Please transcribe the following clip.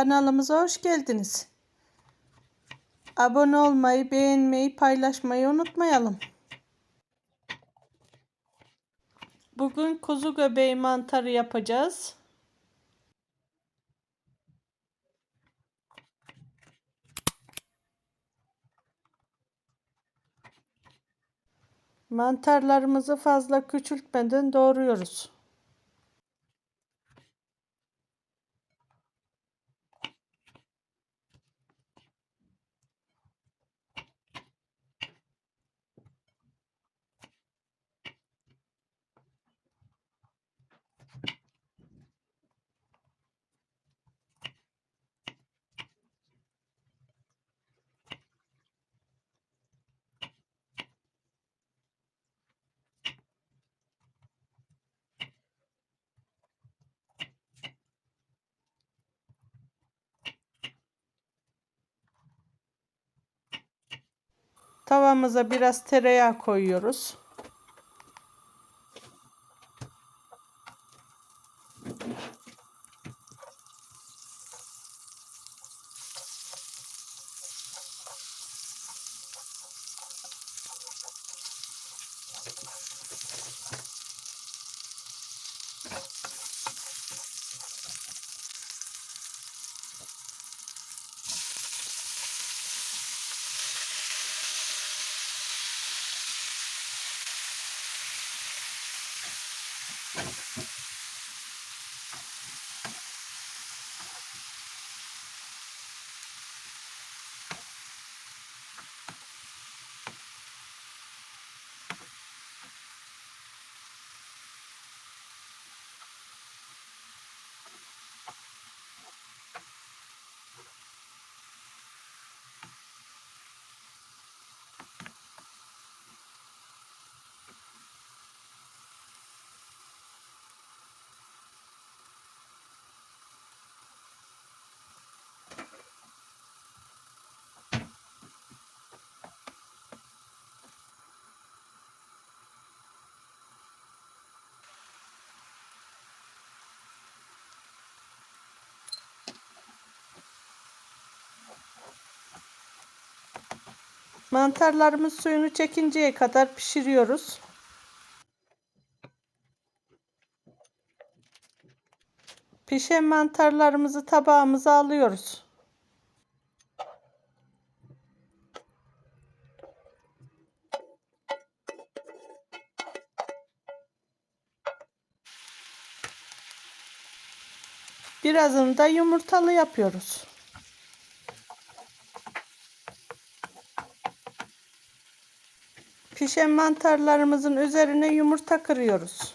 Kanalımıza hoş geldiniz. Abone olmayı, beğenmeyi, paylaşmayı unutmayalım. Bugün kuzu göbeği mantarı yapacağız. Mantarlarımızı fazla küçültmeden doğruyoruz. Tavamıza biraz tereyağı koyuyoruz. Mantarlarımız suyunu çekinceye kadar pişiriyoruz. Pişen mantarlarımızı tabağımıza alıyoruz. Birazını da yumurtalı yapıyoruz. Pişen mantarlarımızın üzerine yumurta kırıyoruz.